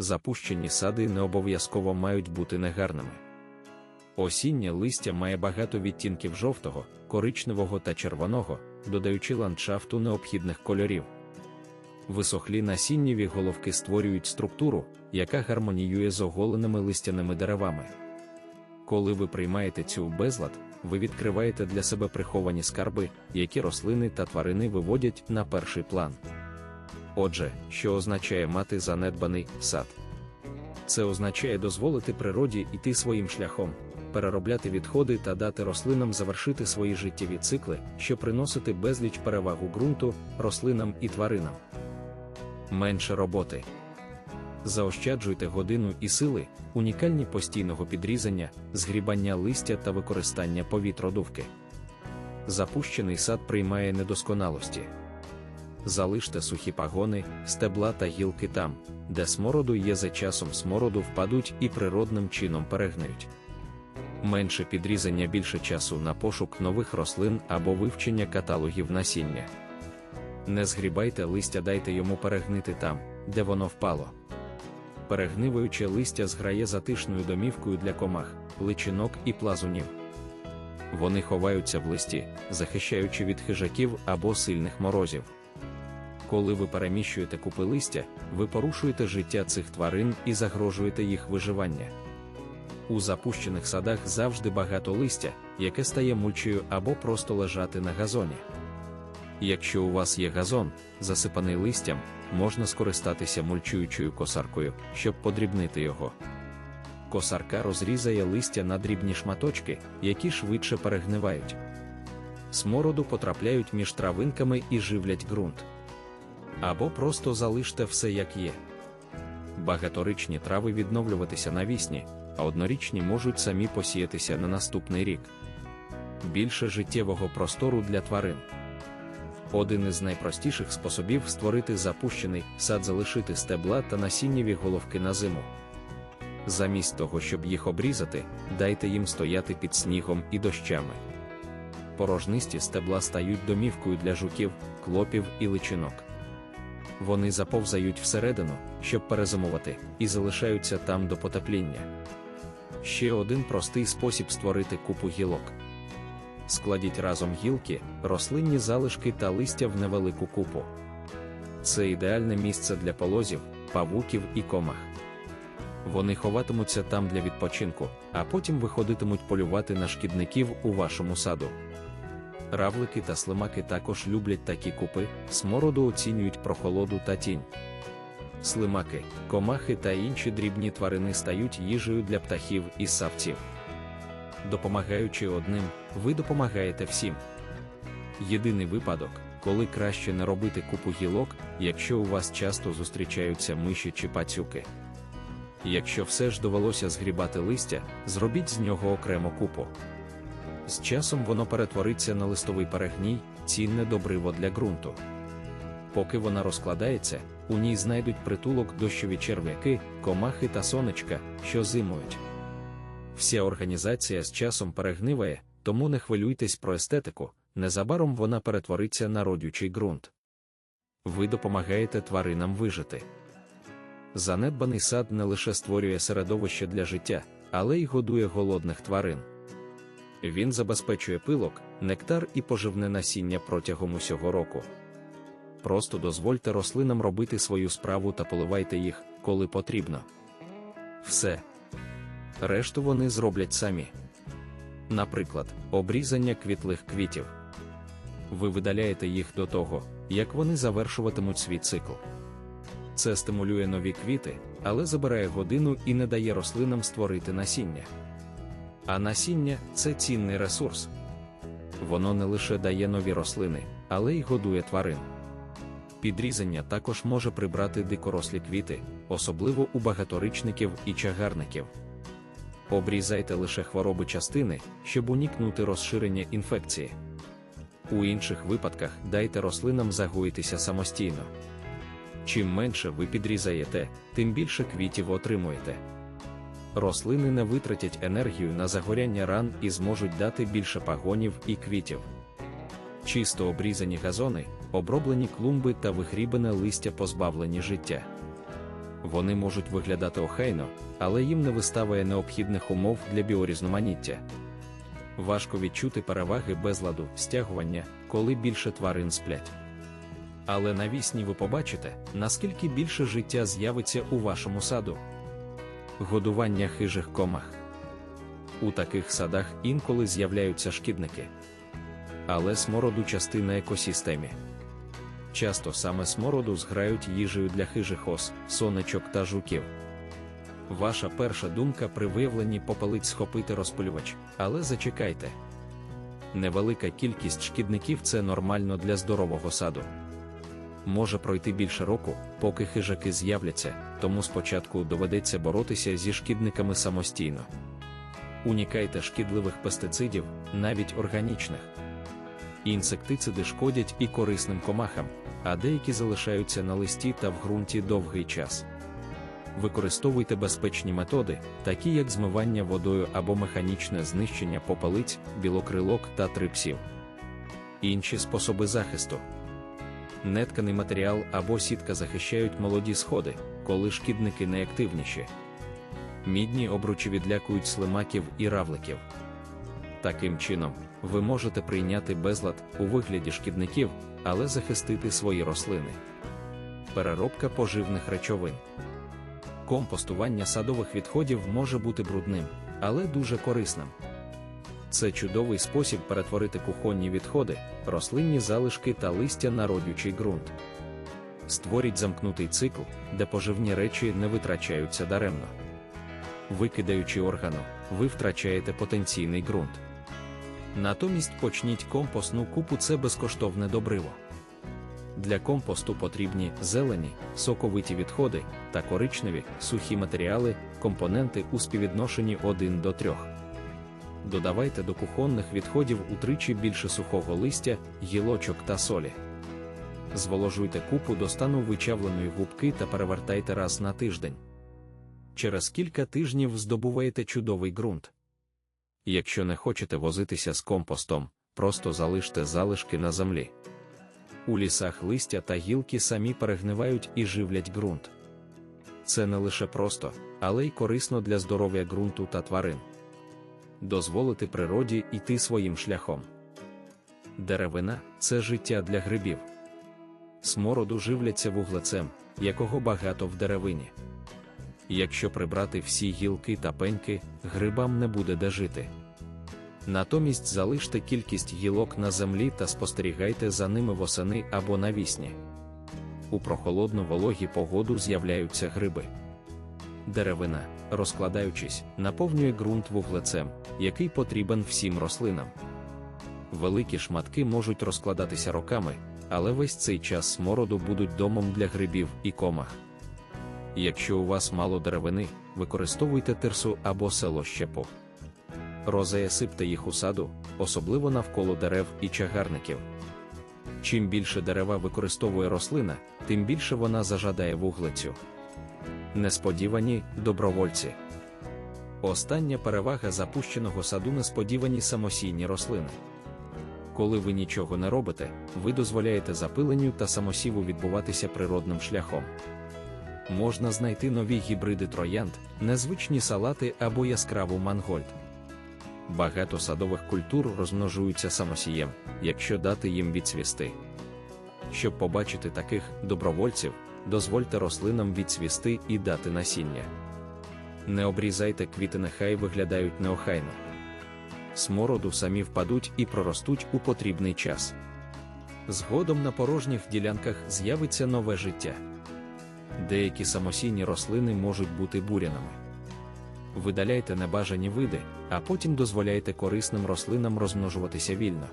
запущені сади не обов'язково мають бути негарними. Осіннє листя має багато відтінків жовтого, коричневого та червоного, додаючи ландшафту необхідних кольорів. Висохлі насіннєві головки створюють структуру, яка гармоніює з оголеними листяними деревами. Коли ви приймаєте цю безлад, ви відкриваєте для себе приховані скарби, які рослини та тварини виводять на перший план. Отже, що означає мати занедбаний сад? Це означає дозволити природі йти своїм шляхом, переробляти відходи та дати рослинам завершити свої життєві цикли, що приносити безліч перевагу ґрунту, рослинам і тваринам. Менше роботи. Заощаджуйте годину і сили, унікальні постійного підрізання, згрібання листя та використання повітродувки. Запущений сад приймає недосконалості. Залиште сухі пагони, стебла та гілки там, де смороду є за часом смороду впадуть і природним чином перегниють. Менше підрізання більше часу на пошук нових рослин або вивчення каталогів насіння. Не згрібайте листя, дайте йому перегнити там, де воно впало. Перегниваюче листя зграє затишною домівкою для комах, личинок і плазунів. Вони ховаються в листі, захищаючи від хижаків або сильних морозів. Коли ви переміщуєте купи листя, ви порушуєте життя цих тварин і загрожуєте їх виживання. У запущених садах завжди багато листя, яке стає мульчею або просто лежати на газоні. Якщо у вас є газон, засипаний листям, можна скористатися мульчуючою косаркою, щоб подрібнити його. Косарка розрізає листя на дрібні шматочки, які швидше перегнивають. Смороду потрапляють між травинками і живлять ґрунт. Або просто залиште все як є. Багаторічні трави відновлюватися навісні, а однорічні можуть самі посіятися на наступний рік. Більше життєвого простору для тварин. Один із найпростіших способів створити запущений сад залишити стебла та насіннєві головки на зиму. Замість того, щоб їх обрізати, дайте їм стояти під снігом і дощами. Порожнисті стебла стають домівкою для жуків, клопів і личинок. Вони заповзають всередину, щоб перезимувати, і залишаються там до потепління. Ще один простий спосіб створити купу гілок. Складіть разом гілки, рослинні залишки та листя в невелику купу. Це ідеальне місце для полозів, павуків і комах. Вони ховатимуться там для відпочинку, а потім виходитимуть полювати на шкідників у вашому саду. Равлики та слимаки також люблять такі купи, смороду оцінюють прохолоду та тінь. Слимаки, комахи та інші дрібні тварини стають їжею для птахів і савців. Допомагаючи одним, ви допомагаєте всім. Єдиний випадок, коли краще не робити купу гілок, якщо у вас часто зустрічаються миші чи пацюки. Якщо все ж довелося згрібати листя, зробіть з нього окремо купу. З часом воно перетвориться на листовий перегній, цінне добриво для ґрунту. Поки вона розкладається, у ній знайдуть притулок дощові черв'яки, комахи та сонечка, що зимують. Вся організація з часом перегниває, тому не хвилюйтесь про естетику, незабаром вона перетвориться на родючий ґрунт. Ви допомагаєте тваринам вижити. Занедбаний сад не лише створює середовище для життя, але й годує голодних тварин. Він забезпечує пилок, нектар і поживне насіння протягом усього року. Просто дозвольте рослинам робити свою справу та поливайте їх, коли потрібно. Все. Решту вони зроблять самі. Наприклад, обрізання квітлих квітів. Ви видаляєте їх до того, як вони завершуватимуть свій цикл. Це стимулює нові квіти, але забирає годину і не дає рослинам створити насіння. А насіння це цінний ресурс. Воно не лише дає нові рослини, але й годує тварин. Підрізання також може прибрати дикорослі квіти, особливо у багаторичників і чагарників. Обрізайте лише хвороби частини, щоб уникнути розширення інфекції. У інших випадках дайте рослинам загоїтися самостійно. Чим менше ви підрізаєте, тим більше квітів отримуєте. Рослини не витратять енергію на загоряння ран і зможуть дати більше пагонів і квітів. Чисто обрізані газони, оброблені клумби та вигрібане листя позбавлені життя. Вони можуть виглядати охайно, але їм не виставає необхідних умов для біорізноманіття. Важко відчути переваги безладу, стягування, коли більше тварин сплять. Але навісні ви побачите, наскільки більше життя з'явиться у вашому саду. Годування хижих комах. У таких садах інколи з'являються шкідники. Але смороду частина екосистемі. Часто саме смороду зграють їжею для хижих ос, сонечок та жуків. Ваша перша думка при виявленні попелиць схопити розпилювач, але зачекайте. Невелика кількість шкідників це нормально для здорового саду. Може пройти більше року, поки хижаки з'являться, тому спочатку доведеться боротися зі шкідниками самостійно. Унікайте шкідливих пестицидів, навіть органічних. Інсектициди шкодять і корисним комахам, а деякі залишаються на листі та в ґрунті довгий час. Використовуйте безпечні методи, такі як змивання водою або механічне знищення попелиць, білокрилок та трипсів. Інші способи захисту. Нетканий матеріал або сітка захищають молоді сходи, коли шкідники найактивніші. Мідні обручі відлякують слимаків і равликів. Таким чином, ви можете прийняти безлад у вигляді шкідників, але захистити свої рослини. Переробка поживних речовин. Компостування садових відходів може бути брудним, але дуже корисним. Це чудовий спосіб перетворити кухонні відходи, рослинні залишки та листя на родючий ґрунт. Створіть замкнутий цикл, де поживні речі не витрачаються даремно. Викидаючи органу, ви втрачаєте потенційний ґрунт. Натомість почніть компостну купу це безкоштовне добриво. Для компосту потрібні зелені, соковиті відходи та коричневі, сухі матеріали, компоненти у співвідношенні 1 до 3. Додавайте до кухонних відходів утричі більше сухого листя, гілочок та солі. Зволожуйте купу до стану вичавленої губки та перевертайте раз на тиждень. Через кілька тижнів здобуваєте чудовий ґрунт. Якщо не хочете возитися з компостом, просто залиште залишки на землі. У лісах листя та гілки самі перегнивають і живлять ґрунт. Це не лише просто, але й корисно для здоров'я ґрунту та тварин. Дозволити природі йти своїм шляхом. Деревина це життя для грибів. Смороду живляться вуглецем, якого багато в деревині. Якщо прибрати всі гілки та пеньки, грибам не буде де жити. Натомість залиште кількість гілок на землі та спостерігайте за ними восени або навісні. У прохолодну вологі погоду з'являються гриби. Деревина, розкладаючись, наповнює ґрунт вуглецем, який потрібен всім рослинам. Великі шматки можуть розкладатися роками, але весь цей час смороду будуть домом для грибів і комах. Якщо у вас мало деревини, використовуйте тирсу або село щепу. Розея сипте їх у саду, особливо навколо дерев і чагарників. Чим більше дерева використовує рослина, тим більше вона зажадає вуглецю. Несподівані добровольці. Остання перевага запущеного саду несподівані самосійні рослини. Коли ви нічого не робите, ви дозволяєте запиленню та самосіву відбуватися природним шляхом. Можна знайти нові гібриди троянд, незвичні салати або яскраву мангольд. Багато садових культур розмножуються самосієм, якщо дати їм відцвісти. Щоб побачити таких добровольців, дозвольте рослинам відцвісти і дати насіння. Не обрізайте квіти, нехай виглядають неохайно. Смороду самі впадуть і проростуть у потрібний час. Згодом на порожніх ділянках з'явиться нове життя. Деякі самосійні рослини можуть бути бурянами. Видаляйте небажані види, а потім дозволяйте корисним рослинам розмножуватися вільно.